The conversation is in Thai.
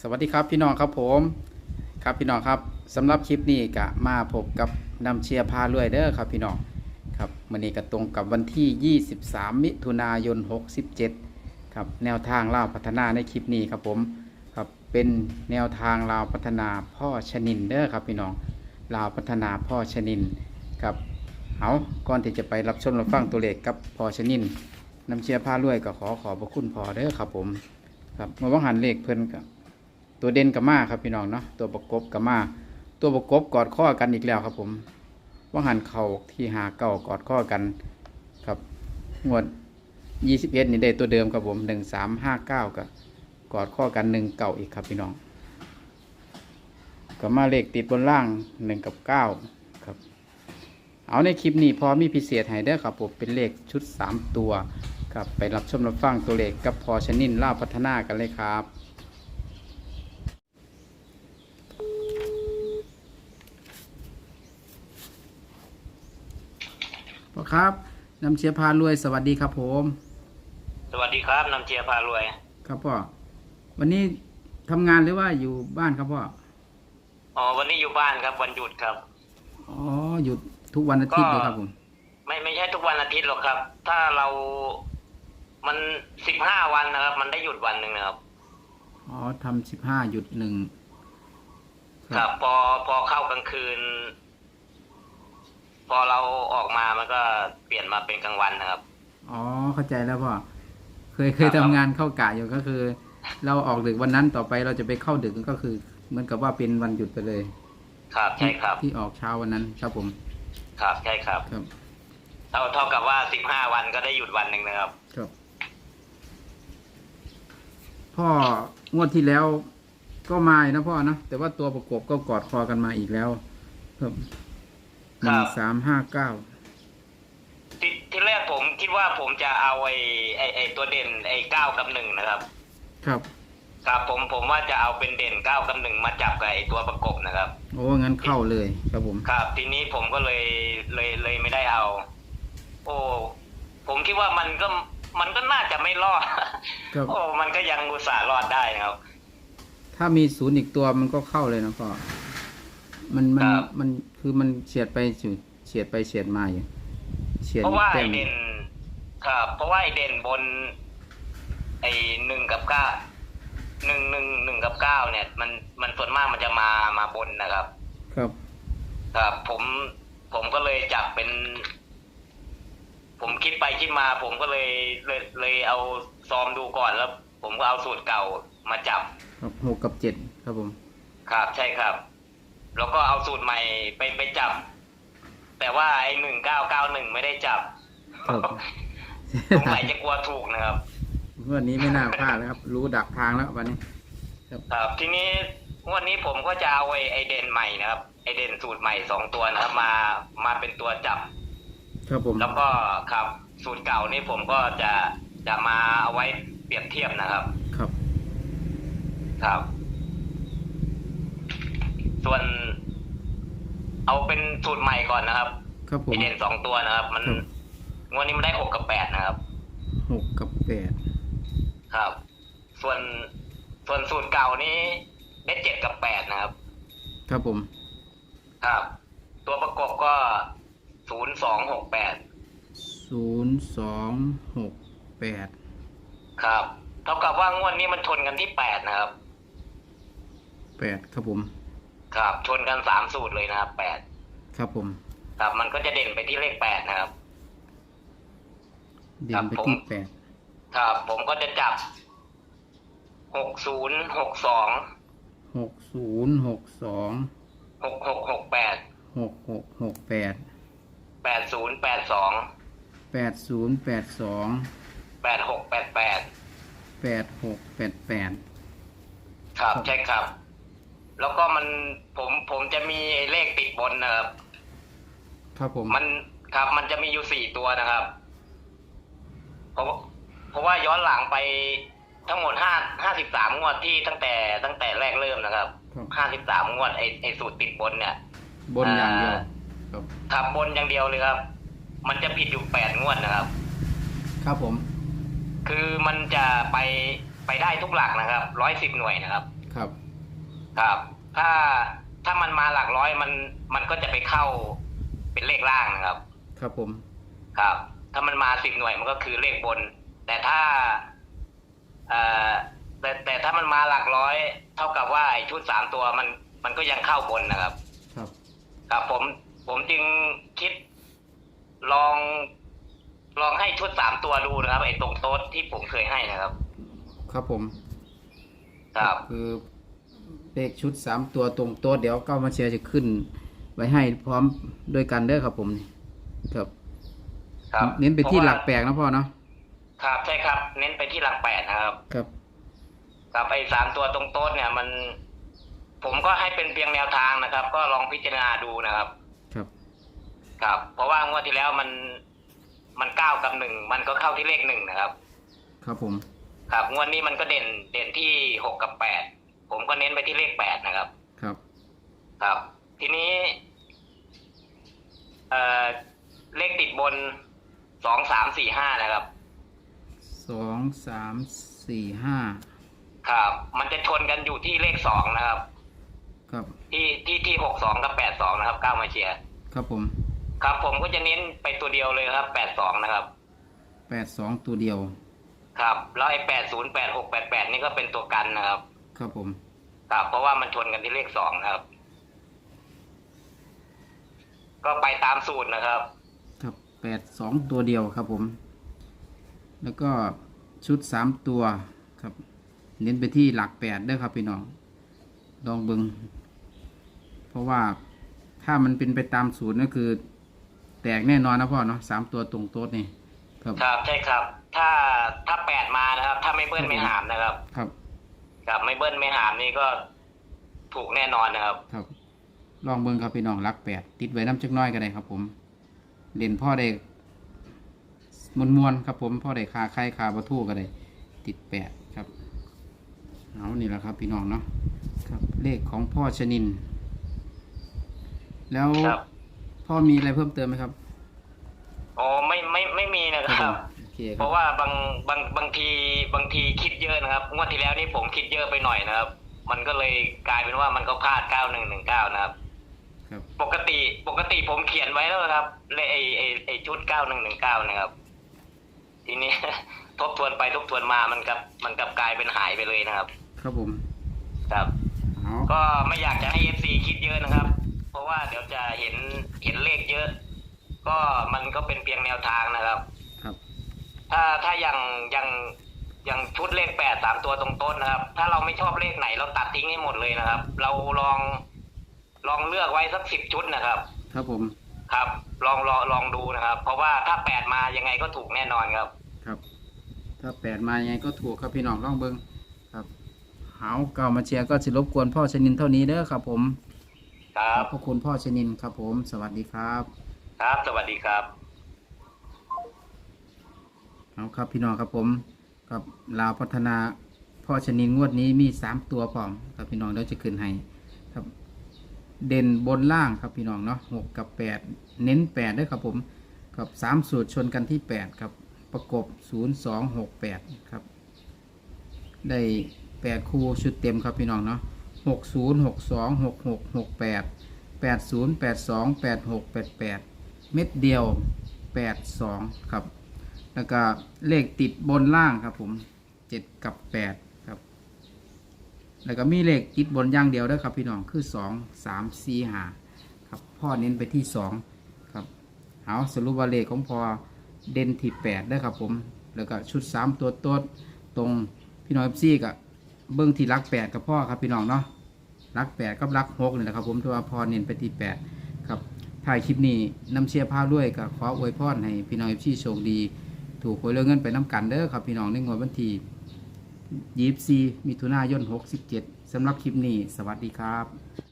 สวัสดีครับพี่น้องครับผมครับพี่น้องครับสำหรับคลิปนี้ก็มาพบกับนำเชียร์พารวยเด้อครับพี่น้องครับวันนี้ก็ตรงกับวันที่ 23 มิถุนายน 67ครับแนวทางล่าวพัฒนาในคลิปนี้ครับผมครับเป็นแนวทางลาวพัฒนาพ่อชนินเด้อครับพี่น้องลาวพัฒนาพ่อชนินครับเอาก่อนที่จะไปรับชมรับฟังตัวเลขกับพ่อชนินนำเชียร์พารวยก็ขอขอบพระคุณพ่อเด้อครับผมครับมาวังหันเลขเพิ่นกับ ตัวเด่นกับมาครับพี่น้องเนาะตัวประกบกับมาตัวประกบกอดข้อกันอีกแล้วครับผมว่าหันเข่าที่หาเก่ากอดข้อกันครับงวดยี่สิบเอ็ดนี่ได้ตัวเดิมครับผมหนึ่งสามห้าเก้ากับกอดข้อกันหนึ่งเก่าอีกครับพี่น้องกับมาเลขติดบนล่างหนึ่งกับเก้าครับ เอาในคลิปนี้พอมีพิเศษให้เด้อครับผมเป็นเลขชุดสามตัวครับไปรับชมรับฟังตัวเลขกับพอชนินล่าพัฒนากันเลยครับ พ่อครับนำเชียร์พารวยสวัสดีครับผม สวัสดีครับนำเชียร์พารวย ครับพ่อวันนี้ทำงานหรือว่าอยู่บ้านครับพ่ออ๋อวันนี้อยู่บ้านครับวันหยุดครับอ๋อหยุดทุกวันอาทิตย์ก็เลยครับผมไม่ไม่ใช่ทุกวันอาทิตย์หรอกครับ ถ้าเรามันสิบห้าวันนะครับ มันได้หยุดวันหนึ่งนะครับอ๋อทำสิบห้าหยุดหนึ่งครับพอพอเข้ากลางคืน พอเราออกมามันก็เปลี่ยนมาเป็นกลางวันนะครับ อ๋อเข้าใจแล้วพ่อเคยเคยครัทำบงานเข้ากะอยู่ก็คือ เราออกดึกวันนั้นต่อไปเราจะไปเข้าดึกก็คือ เหมือนกับว่าเป็นวันหยุดไปเลย ครับใช่ครับ ที่ออกเช้าวันนั้นครับผม ครับใช่ครับครับเท่าเท่ากับว่าสิบห้าวันก็ได้หยุดวันหนึ่งนะครับ ครับ พ่องวดที่แล้วก็มาอีกนะพ่อนะแต่ว่าตัวประกบก็กอดคอกันมาอีกแล้ว ครับ หครันึ่บงสามห้าเก้าที่ที่แรกผมคิดว่าผมจะเอาไอ้ไอ้ไอ้ตัวเด่นไอ้เก้ากับหนึ่งนะครับ ครับครับผมผมว่าจะเอาเป็นเด่นเก้ากับหนึ่งมาจับกับไอ้ตัวประกบนะครับ โอ้งั้นเข้าเลยครับผม ครับ ทีนี้ผมก็เลยเลยเลยไม่ได้เอา โอ้ผมคิดว่ามันก็มันก็น่าจะไม่รอดครับ โอ้มันก็ยังอุตส่าห์รอดได้นะครับ ถ้ามีศูนย์อีกตัวมันก็เข้าเลยนะพ่อมันมันครับ มัน คือมันเฉียดไปสู่เฉียดไปเฉียดมาอยู่เฉียดเพราะว่าแต้ไอมเด่นครับเพราะว่าไอเด่นบน ไอหนึ่งกับเก้าหนึ่งหนึ่งหนึ่งกับเก้าเนี่ย มันมันส่วนมากมันจะมามาบนนะครับ ครับ ครับ ผมผมก็เลยจับเป็น ผมคิดไปคิดมา ผมก็เลยเลยเลยเอาซอมดูก่อนแล้ว ผมก็เอาสูตรเก่ามาจับครับหกกับเจ็ดครับผม ครับใช่ครับ แล้วก็เอาสูตรใหม่ไปไปจับ แต่ว่าไอ้หนึ่งเก้าเก้าหนึ่งไม่ได้จับครับสงสัยจะกลัวถูกนะครับวันนี้ไม่น่าพลาดแล้วครับ รู้ดักทางแล้ววันนี้ครับทีนี้งวันนี้ผมก็จะเอาไอ้ไอเด่นใหม่นะครับ ไอเด่นสูตรใหม่สองตัวนะครับ มามาเป็นตัวจับ ครับผม แล้วก็ครับสูตรเก่านี่ผมก็จะจะมาเอาไว้เปรียบเทียบนะครับ ครับ ครับ ส่วน เอาเป็นสูตรใหม่ก่อนนะครับครับผไอมเด่นสองตัวนะครับ มันครับ งวดนี้มันได้หกกับแปดนะครับ หกกับแปดครับ ส่วนส่วนสูตรเก่านี้ได้เจ็ดกับแปดนะครับ ครับผม ครับ ตัวประกบก็ศูนย์สองหกแปดศูนย์สองหกแปดครับ เท่ากับว่างวดนี้มันชนกันที่แปดนะครับ แปดครับผม ครับ ชนกันสามสูตรเลยนะครับแปดครับผม ครับ มันก็จะเด่นไปที่เลขแปดนะครับ เด่ครันบไปผมที่แปดครับ ผมก็จะจับหกศูนย์หกสองหกศูนย์หกสองหกหกหกแปดหกหกหกแปดแปดศูนย์แปดสองแปดศูนย์แปดสองแปดหกแปดแปดแปดหกแปดแปดครับครับใช่ครับ แล้วก็มันผมผมจะมีไอ้เลขติดบนนะครับครับผมมันครับมันจะมีอยู่สี่ตัวนะครับ เพราะเพราะว่าย้อนหลังไปทั้งหมดห้าห้าสิบสามงวดที่ตั้งแต่ตั้งแต่แรกเริ่มนะครับครับห้าสิบสามงวดไอไอสูตรติดบนเนี่ย บนอย่างเดียวอ่าครับขับบนอย่างเดียวเลยครับ มันจะผิดอยู่แปดงวดนะครับ ครับผม คือมันจะไปไปได้ทุกหลักนะครับร้อยสิบหน่วยนะครับคครับ ครับ ถ้าถ้ามันมาหลักร้อยมันมันก็จะไปเข้าเป็นเลขล่างนะครับ ครับผม ครับ ถ้ามันมาสิบหน่วยมันก็คือเลขบน แต่ถ้าเอ่อแต่แต่ถ้ามันมาหลักร้อย เท่ากับว่าไอ้ชุดสามตัวมันมันก็ยังเข้าบนนะครับ ครับ ครับผมผมจึงคิดลอง ลองให้ชุดสามตัวดูนะครับไอ้ตรงโต๊ดที่ผมเคยให้นะครับ ครับผม ครับ คือ เลขชุดสามตัวตรงโต๊ะเดี๋ยวเก้ามาเชียร์จะขึ้น ไว้ให้พร้อมด้วยกันเด้อครับผมครับครับเน้นไปที่พราะว่าหลักแปลกนะพ่อเนาะครับใช่ครับ เน้นไปที่หลักแปดนะครับ ครับครับไอ้สามตัวตรงโต๊ดเนี่ยมัน ผมก็ให้เป็นเพียงแนวทางนะครับ ก็ลองพิจารณาดูนะครับ ครับ ครับ เพราะว่างวดที่แล้วมัน มันเก้ากับหนึ่งมันก็เข้าที่เลขหนึ่งนะครับ ครับผม ครับงวดนี้มันก็เด่นเด่นที่หกกับแปด ผมก็เน้นไปที่เลขแปดนะครับ ครับ ครับ ทีนี้เอ่อเลขติดบนสองสามสี่ห้านะครับ สองสามสี่ห้าครับ มันจะชนกันอยู่ที่เลขสองนะครับ ครับ ที่ที่ที่หกสองกับแปดสองนะครับก้าวมาเชียร์ครับผมครับ ผมก็จะเน้นไปตัวเดียวเลยครับแปดสองนะครับแปดสองตัวเดียว ครับ แล้วไอ้แปดศูนย์แปดหกแปดแปดนี่ก็เป็นตัวกันนะครับ ครับผม ครับ เพราะว่ามันชนกันที่เลขสองนะครับ ก็ไปตามสูตรนะครับ ครับแปดสองตัวเดียวครับผม แล้วก็ชุดสามตัวครับ เน้นไปที่หลักแปดเด้อครับพี่น้องลองเบิงเพราะว่าถ้ามันเป็นไปตามสูตรก็คือ แตกแน่นอนนะพ่อเนาะสามตัวตรงโต๊ดนี่ ครับ ครับใช่ครับ ถ้าถ้าแปดมานะครับ ถ้าไม่เบิ้ลไม่หามนะครับ ครับครับไม่เบิ้ลไม่หามนี่ก็ถูกแน่นอนนะครับ ครับ ลองเบิงครับพี่น้องหลักแปดติดไว้น้ำจักหน้อยก็ได้ครับ ผมเล่นพ่อได้มวนมวนๆครับ ผมพ่อได้คาไข่คาบะทู่ก็ได้ติดแปดครับเอานี่แหละครับ พี่น้องเนาะครับ เลขของพ่อชนิน แล้วครับพ่อมีอะไรเพิ่มเติมไหมครับ โอ้ไม่ไม่ไม่มีนะครับ โอ เคคเพรับราะว่าบางบางบางทีบางทีคิดเยอะนะครับงวดที่แล้วนี่ผมคิดเยอะไปหน่อยนะครับ มันก็เลยกลายเป็นว่ามันก็พลาดเก้าหนึ่งหนึ่งเก้านะครับครับปกติปกติผมเขียนไว้แล้วนะครับเลขไอไอไอชุดเก้าหนึ่งหนึ่งเก้านะครับ ทีนี้ทบทวนไปทบทวนมามันกับมันกลับกลายเป็นหายไปเลยนะครับ ครับผมครับเอาก็ไม่อยากจะให้เอฟซีคิดเยอะนะครับ เพราะว่าเดี๋ยวจะเห็นเห็นเลขเยอะ ก็มันก็เป็นเพียงแนวทางนะครับครับ ถ้าถ้าอย่างอย่างอย่างชุดเลขแปดสามตัวตรงต้นนะครับ ถ้าเราไม่ชอบเลขไหนเราตัดทิ้งให้หมดเลยนะครับ เราลองลองเลือกไว้สักสิบชุดนะครับ ครับผม ครับ ลองลองลองดูนะครับ เพราะว่าถ้าแปดมายังไงก็ถูกแน่นอนครับ ครับ ถ้าแปดมายังไงก็ถูกครับพี่น้องลองเบิงครับหาวเก่ามาเชียร์ก็สิรบกวนพ่อชนินเท่านี้เด้อครับ ผม ครัขบอบพระคุณพ่อชนินครับผม สวัสดีครับ ครับ สวัสดีครับ เอาครับพี่น้องครับผมกับลาวพัฒนาพ่อชนินงวดนี้มีสามตัวพร้อมครับพี่น้องเดี๋ยวจะขึ้นให้ครับ เด่นบนล่างครับพี่น้องเนาะหกกับแปดเน้นแปดด้วยครับผมกับสามสูตรชนกันที่แปดครับประกบศูนย์สองหกแปดครับ ได้แปดคู่ชุดเต็มครับพี่น้องเนาะหกศูนย์หกสองหกหกหกแปดแปดศูนย์แปดสองแปดหกแปดแปดเม็ดเดียวแปดสองครับ แล้วก็เลขติดบนล่างครับผมเจ็ดกับแปดครับ แล้วก็มีเลขติดบนอย่างเดียวด้วยครับพี่น้องคือสองสามสี่ห้าครับพ่อเน้นไปที่สองครับเอาสรุปว่าเลขของพอเด่นที่แปดได้ครับผม แล้วก็ชุดสามตัวต้นตรงพี่น้องเอฟซีกับเบิ้งที่รักแปดกับพ่อครับพี่น้องเนาะรักแปดกับรักหกนี่แหละครับผมต่ว่าพอเน้นไปที่แปดครับถ่ายคลิปนี้นำเชียร์ภาพด้วยกับขออวยพรให้พี่น้องเอฟซีโชคดี ถูกหวยเรื่องเงินไปน้ำกันเด้อครับพี่น้องในงวดวันที่ยีบซีมิถุนายน67สำหรับคลิปนี้ สวัสดีครับ